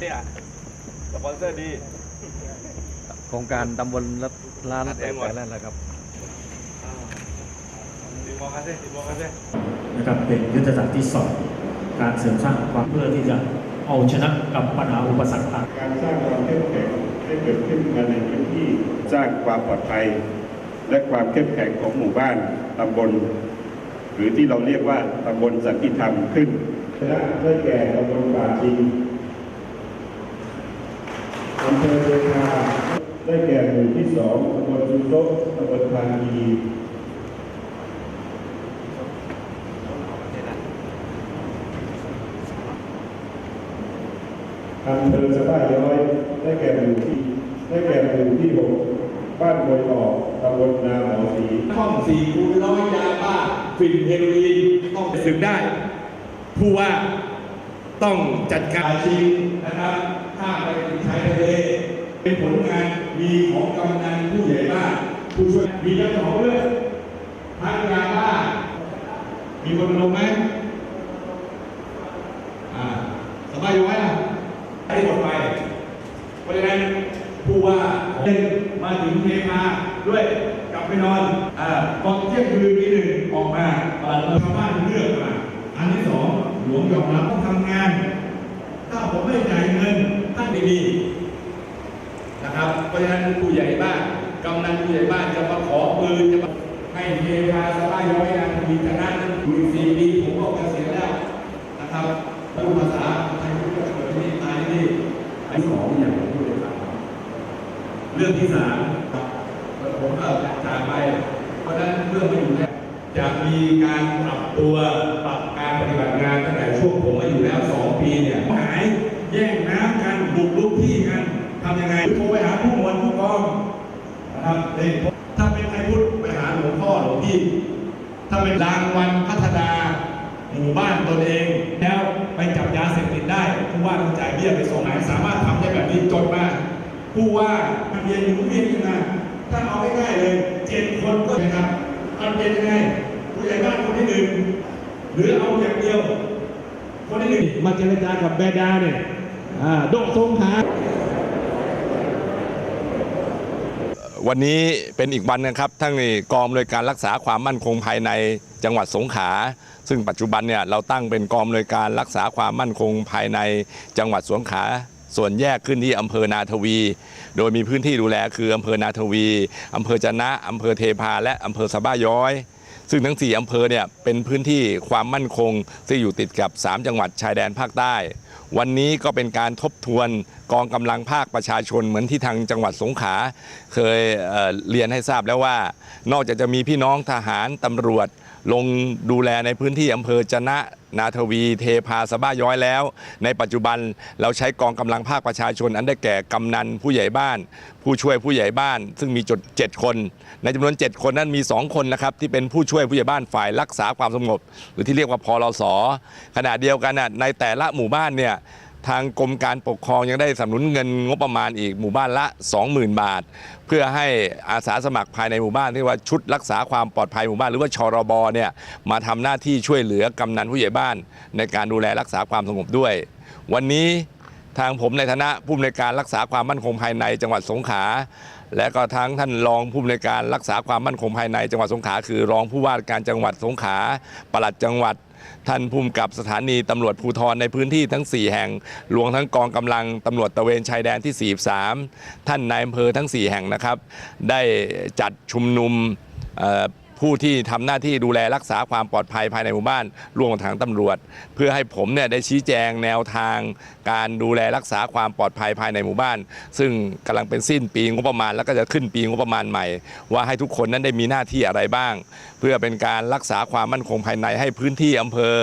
เนี่ยสปอนเซอร์ดี โครงการตำบลละล้านตัดแตเองกหมดแต่แล้วนะครับ ดีมองกันสิดีมองกันสินะครับเป็นยุทธศาสตร์ที่สองการเสริมสร้างความเพื่อที่จะเอาชนะกับปัญหาอุปสรรคต่างการสร้างความเข้มแข็งให้เกิดขึ้นภายในพื้นที่สร้างความปลอดภัย และความเข้มแข็งของหมู่บ้านตำบล หรือที่เราเรียกว่าตำบลสันติธรรมขึ้นและได้แก่ตำบลป่าชิง อำเภอเดชาได้แก่หมู่ที่สองตำบลจุโซะตำบลพานีอำเภอสะพาย้อยได้แก่หมู่ที่ได้แก่หมู่ที่หกบ้านมวยออกตำบลนาหมอสีห้องสี่คูณร้อยยาบ้าฝิ่นเฮโรอีนต้องสึกได้ ผู้ว่าต้องจัดการจริงนะครับข้ามไปถึงชายทะ เป็นผลงานมีของกำนันผู้ใหญ่บ้านผู้ช่วยมีเจ้าของเรื่องพักยาบ้ามีคนลงไหมอ่าสบายอยู่ไหมล่ะให้หมดไป เพราะฉะนั้นผู้ว่าเล่นมาถึงเทมาด้วยกลับไปนอนอ่าตอนเที่ยงคืนมีหนึ่งออกมาเอ่อชาวบ้านเลือกมา อันที่สองหลวงยอมรับต้องทำงาน ถ้าผมไม่จ่ายเงินท่านไม่มีะครับเพราะฉะนั้นผู้ใหญ่บ้านกำนันผู้ใหญ่บ้านจะมาขอปืนจะมาให้เทพาสบายย้อยนะมีชนะอยู่อีสี่ปีผมก็เกษียณแล้วนะครับพูดภาษาไทยพูดเกิดที่นี่ตายที่นี่อันที่สองอย่างผมพูดเลยครับเรื่องที่สามผมก็จากไป เพราะฉะนั้นเรื่องไม่อยู่แล้วจะมีการปรับตัวปรับการปฏิบัติงานตั้งแต่ช่วงผมมาอยู่แล้วสองปีเนี่ยหายแย่งน้ำกันบุกรุกที่กัน ทำยังไงโทรไปหาผู้หมวดผู้กองนะครับเฮ้ยถ้าเป็นไทยพุทธไปหาหลวงพ่อหลวงพี่ ถ้าเป็นรางวัลพัฒนาหมู่บ้านตนเอง แล้วไปจับยาเสพติดได้ผู้ว่าต้องจ่ายเบี้ยไปส่งไหนสามารถทำได้แบบนี้จดมาผู้ว่ามันเรียนอยู่เรียนอยู่นะถ้าเอาง่ายๆเลยเจ็ดคนก็นะครับมันเป็นยังไงผู้ใหญ่บ้านคนที่หนึ่งหรือเอาอย่างเดียว คนที่หนึ่งมาเจรจากับแบดาเนี่ยอ่าโดะทรงขา วันนี้เป็นอีกวันนะครับทั้งกองอำนวยการรักษาความมั่นคงภายในจังหวัดสงขลาซึ่งปัจจุบันเนี่ยเราตั้งเป็นกองอำนวยการรักษาความมั่นคงภายในจังหวัดสงขลาส่วนแยกขึ้นที่อำเภอนาทวี โดยมีพื้นที่ดูแลคืออำเภอนาทวีอำเภอจะนะอำเภอเทพาและอำเภอสะบ้าย้อย ซึ่งทั้ง 4อำเภอเนี่ยเป็นพื้นที่ความมั่นคงที่อยู่ติดกับ 3 จังหวัดชายแดนภาคใต้ วันนี้ก็เป็นการทบทวนกองกำลังภาคประชาชนเหมือนที่ทางจังหวัดสงขลาเคยเเรียนให้ทราบแล้วว่า นอกจากจะมีพี่น้องทหารตำรวจลงดูแลในพื้นที่อำเภอจะนะ นาทวีเทพาสะบ้าย้อยแล้ว ในปัจจุบันเราใช้กองกำลังภาคประชาชน อันได้แก่กำนันผู้ใหญ่บ้าน ผู้ช่วยผู้ใหญ่บ้าน ซึ่งมีจุด7คน ในจำนวน 7 คนนั้นมี 2 คนนะครับที่เป็นผู้ช่วยผู้ใหญ่บ้านฝ่ายรักษาความสงบ หรือที่เรียกว่าพอรสขณะเดียวกันนะในแต่ละหมู่บ้านเนี่ย ทางกรมการปกครองยังได้สนับสนุนเงินงบประมาณอีกหมู่บ้านละ 20,000 บาท เพื่อให้อาสาสมัครภายในหมู่บ้านที่ว่าชุดรักษาความปลอดภัยหมู่บ้านหรือว่าชรบเนี่ยมาทำหน้าที่ช่วยเหลือกำนันผู้ใหญ่บ้าน ในการดูแลรักษาความสงบด้วย วันนี้ทางผมในฐานะผู้อำนวยการรักษาความมั่นคงภายในจังหวัดสงขลา และก็ทั้งท่านรองผู้อำนวยการรักษาความมั่นคงภายในจังหวัดสงขลาคือ รองผู้ว่าการจังหวัดสงขลาปลัดจังหวัด ท่านภูมิกับสถานีตำรวจภูธรในพื้นที่ทั้ง 4 แห่งรวมทั้งกองกำลังตำรวจตะเวนชายแดนที่ 43 ท่านนายอำเภอทั้ง 4 แห่งนะครับ ได้จัดชุมนุมเผู้ที่ทำหน้าที่ดูแลรักษาความปลอดภัยภายในหมู่บ้านร่วมกับทางตำรวจ เพื่อให้ผมเนี่ยได้ชี้แจงแนวทาง การดูแลรักษาความปลอดภัยภายในหมู่บ้าน ซึ่งกำลังเป็นสิ้นปีงบประมาณ แล้วก็จะขึ้นปีงบประมาณใหม่ ว่าให้ทุกคนนั้นได้มีหน้าที่อะไรบ้าง เพื่อเป็นการรักษาความมั่นคงภายในให้พื้นที่อำเภอ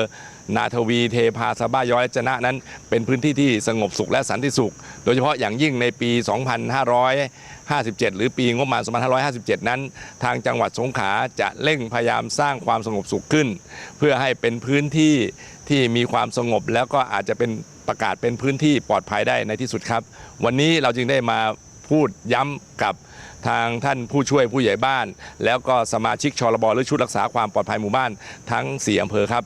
นาทวีเทพาสบ้าย้อยและจนะนั้น เป็นพื้นที่ที่สงบสุขและสันติสุข โดยเฉพาะอย่างยิ่งในปี 2557 หรือปีงบประมาณ 2557 นั้น ทางจังหวัดสงขลาจะเร่งพยายามสร้างความสงบสุขขึ้น เพื่อให้เป็นพื้นที่ที่มีความสงบแล้วก็อาจจะเป็นประกาศเป็นพื้นที่ปลอดภัยได้ในที่สุดครับ วันนี้เราจึงได้มาพูดย้ำกับทางท่านผู้ช่วยผู้ใหญ่บ้าน แล้วก็สมาชิกชลบหรือชุดรักษาความปลอดภัยหมู่บ้านทั้ง 4 อำเภอครับ